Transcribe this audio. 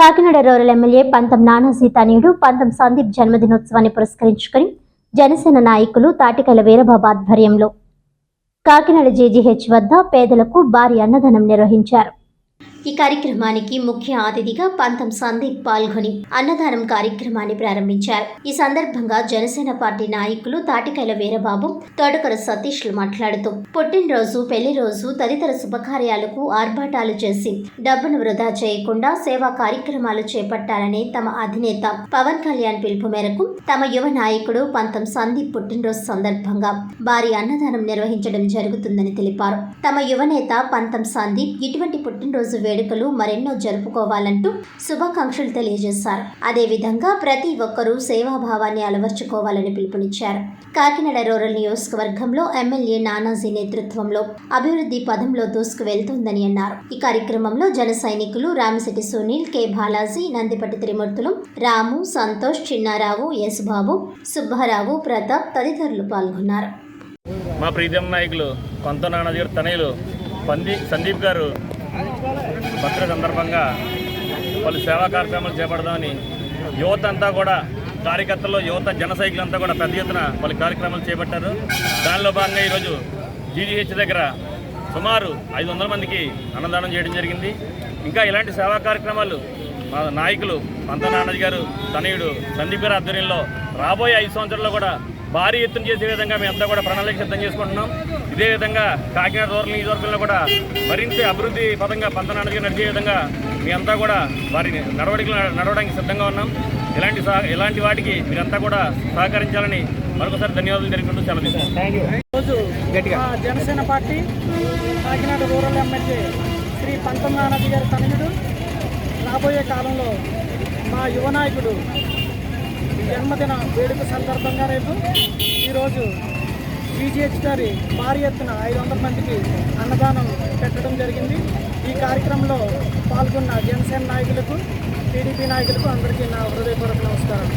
Kakinada rural MLA పంతం నానాజీ తనయుడు పంతం సందీప్ జన్మదినోత్సవాన్ని పురస్కరించుకుని జనసేన నాయకులు తాటికల వీరబాబు ఆధ్వర్యంలో కాకినాడ జేజీహెచ్ వద్ద పేదలకు భారీ అన్నదానం నిర్వహించారు. ఈ కార్యక్రమానికి ముఖ్య అతిథిగా పంతం సందీప్ పాల్గొని అన్నదానం కార్యక్రమాన్ని ప్రారంభించారు. ఈ సందర్భంగా జనసేన పార్టీ నాయకులు తాటికైల వీరబాబు తోటకర సతీష్లు మాట్లాడుతూ పుట్టినరోజు పెళ్ళి రోజు తదితర శుభకార్యాలకు ఆర్భాటాలు చేసి డబ్బును వృధా చేయకుండా సేవా కార్యక్రమాలు చేపట్టాలని తమ అధినేత పవన్ కళ్యాణ్ పిలుపు మేరకు తమ యువ నాయకుడు పంతం సందీప్ పుట్టినరోజు సందర్భంగా భారీ అన్నదానం నిర్వహించడం జరుగుతుందని తెలిపారు. తమ యువనేత పంతం సందీప్ ఇటువంటి పుట్టినరోజు వేడుకలు మరెన్నో జరుపుకోవాలంటూ శుభాకాంక్షలు తెలియజేశారు. అదేవిధంగా ప్రతి ఒక్కరూ సేవాభావాన్ని అలవర్చుకోవాలని పిలుపునిచ్చారు. కాకినాడ రూరల్ నియోజకవర్గంలో ఎమ్మెల్యే నానాజీ నేతృత్వంలో అభివృద్ధి పదంలో దూసుకు వెళ్తుందని అన్నారు. ఈ కార్యక్రమంలో జన సైనికులు రామశెట్టి సునీల్ కె. బాలాజీ నందిపట్టి త్రిమూర్తులు రాము సంతోష్ చిన్నారావు యేసుబాబు సుబ్బారావు ప్రతాప్ తదితరులు పాల్గొన్నారు. మా ప్రీతం నాయకులు కొంత నాన్నజీ గారు తనయులు పంది సందీప్ గారు భద్ర సందర్భంగా పలు సేవా కార్యక్రమాలు చేపడదామని యువత అంతా కూడా కార్యకర్తల్లో యువత జన సైకిల్ కూడా పెద్ద ఎత్తున పలు కార్యక్రమాలు చేపట్టారు. దానిలో భాగంగా ఈరోజు జీజీహెచ్ దగ్గర సుమారు ఐదు వందల మందికి అన్నదానం చేయడం జరిగింది. ఇంకా ఇలాంటి సేవా కార్యక్రమాలు మా నాయకులు పంత నాన్నజీ గారు తనయుడు సందీప్ గారి ఆధ్వర్యంలో రాబోయే ఐదు సంవత్సరాల్లో కూడా భారీ ఎత్తున చేసే విధంగా మేమంతా కూడా ప్రణాళిక సిద్ధం చేసుకుంటున్నాం. ఇదే విధంగా కాకినాడ రూరల్ నియోజకవర్గంలో కూడా మరింత అభివృద్ధి పదంగా పంత నాన్నజీ గారు నడిచే విధంగా మేమంతా కూడా వారి నడవడికలు నడవడానికి సిద్ధంగా ఉన్నాం. ఇలాంటి సహ ఇలాంటి వాటికి మీరంతా కూడా సహకరించాలని మరొకసారి ధన్యవాదాలు తెలుపుకుంటూ సెలవు Janasena party Kakinada rural MLA Shri పంతొమ్మిది గారి తనయుడు రాబోయే కాలంలో మా యువ నాయకుడు జన్మదిన వేడుక సందర్భంగా రేపు ఈరోజు బీజేహెచ్ గారి భారీ ఎత్తున ఐదు వందల మందికి అన్నదానం పెట్టడం జరిగింది. ఈ కార్యక్రమంలో పాల్గొన్న జనసేన నాయకులకు టీడీపీ నాయకులకు అందరికీ నా హృదయపూర్వక నమస్కారం.